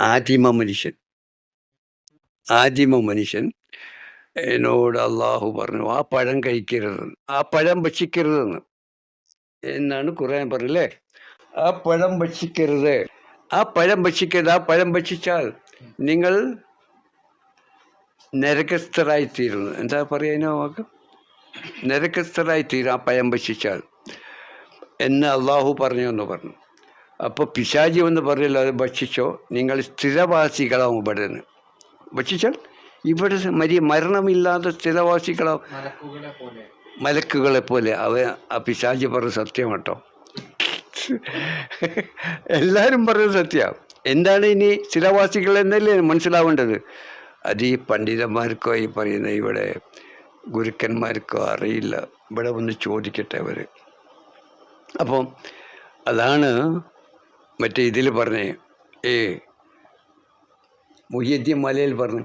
ആദിമ മനുഷ്യൻ. ആദിമ മനുഷ്യൻ എന്നോട് അള്ളാഹു പറഞ്ഞു ആ പഴം കഴിക്കരുതെന്ന് ആ പഴം ഭക്ഷിക്കരുതെന്ന്. എന്നാണ് ഖുർആൻ പറഞ്ഞല്ലേ? ആ പഴം ഭക്ഷിക്കരുത് ആ പഴം ഭക്ഷിക്കരുത് ആ പഴം ഭക്ഷിച്ചാൽ നിങ്ങൾ നരകസ്ഥരായിത്തീരുന്നു. എന്താ പറയുന്ന വാക്ക്? നരകസ്ഥരായിത്തീരും ആ പഴം ഭക്ഷിച്ചാൽ. എന്ന് അള്ളാഹു പറഞ്ഞു എന്ന് പറഞ്ഞു. അപ്പോൾ പിശാചി എന്ന് പറയല്ലോ അത് ഭക്ഷിച്ചോ. നിങ്ങൾ സ്ഥിരവാസികളാവും ഇവിടെ നിന്ന് ഭക്ഷിച്ചാൽ ഇവിടെ മരി മരണമില്ലാതെ സ്ഥിരവാസികളാവും. മലക്കുകളെ പോലെ. മലക്കുകളെ പോലെ. അവ ആ പിശാചി പറഞ്ഞ സത്യം കേട്ടോ. എല്ലാവരും പറഞ്ഞ സത്യം. എന്താണ് ഇനി സ്ഥിരവാസികൾ എന്നല്ലേ മനസ്സിലാവേണ്ടത്? അത് ഈ പണ്ഡിതന്മാർക്കോ ഈ പറയുന്ന ഇവിടെ ഗുരുക്കന്മാർക്കോ അറിയില്ല. ഇവിടെ ഒന്ന് ചോദിക്കട്ടെ അവർ അപ്പം അതാണ് മറ്റേ ഇതിൽ പറഞ്ഞേ ഏ മുഹ്യദ്ദീൻ മലയിൽ പറഞ്ഞു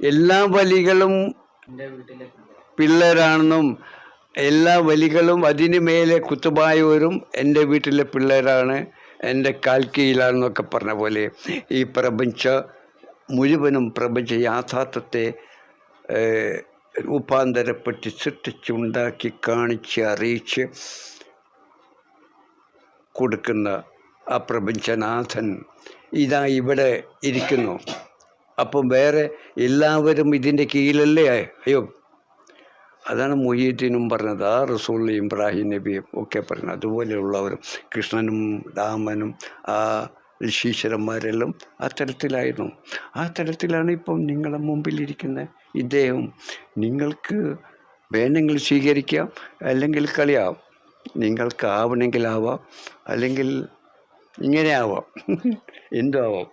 എല്ലാ വലികളും പിള്ളേരാണെന്നും എല്ലാ വലികളും അതിന് മേലെ കുത്തുബായവരും എന്റെ വീട്ടിലെ പിള്ളേരാണ് എന്റെ കാൽക്കീഴിലാണെന്നൊക്കെ പറഞ്ഞ പോലെ ഈ പ്രപഞ്ച മുഴുവനും പ്രപഞ്ച യാഥാർത്ഥ്യത്തെ രൂപാന്തരപ്പെട്ട് സൃഷ്ടിച്ചുണ്ടാക്കി കാണിച്ച് അറിയിച്ച് കൊടുക്കുന്ന ആ പ്രപഞ്ചനാഥൻ ഇതാ ഇവിടെ ഇരിക്കുന്നു. അപ്പം വേറെ എല്ലാവരും ഇതിന്റെ കീഴിലല്ലേ? അയ്യോ. അതാണ് മൊയ്യീദ്ദീനും പറഞ്ഞത്. ആ റസൂൽ ഇബ്രാഹിം നബിയും ഒക്കെ പറഞ്ഞത്. അതുപോലെയുള്ളവരും കൃഷ്ണനും രാമനും ആ ഋഷീശ്വരന്മാരെല്ലാം ആ തരത്തിലായിരുന്നു ആ തരത്തിലാണ് ഇപ്പം നിങ്ങളുടെ മുമ്പിലിരിക്കുന്ന. ഇദ്ദേഹം നിങ്ങൾക്ക് വേണമെങ്കിൽ സ്വീകരിക്കാം അല്ലെങ്കിൽ കളിയാവാം നിങ്ങൾക്ക് ആവണമെങ്കിൽ ആവാം അല്ലെങ്കിൽ ഇങ്ങനെ എന്താവാം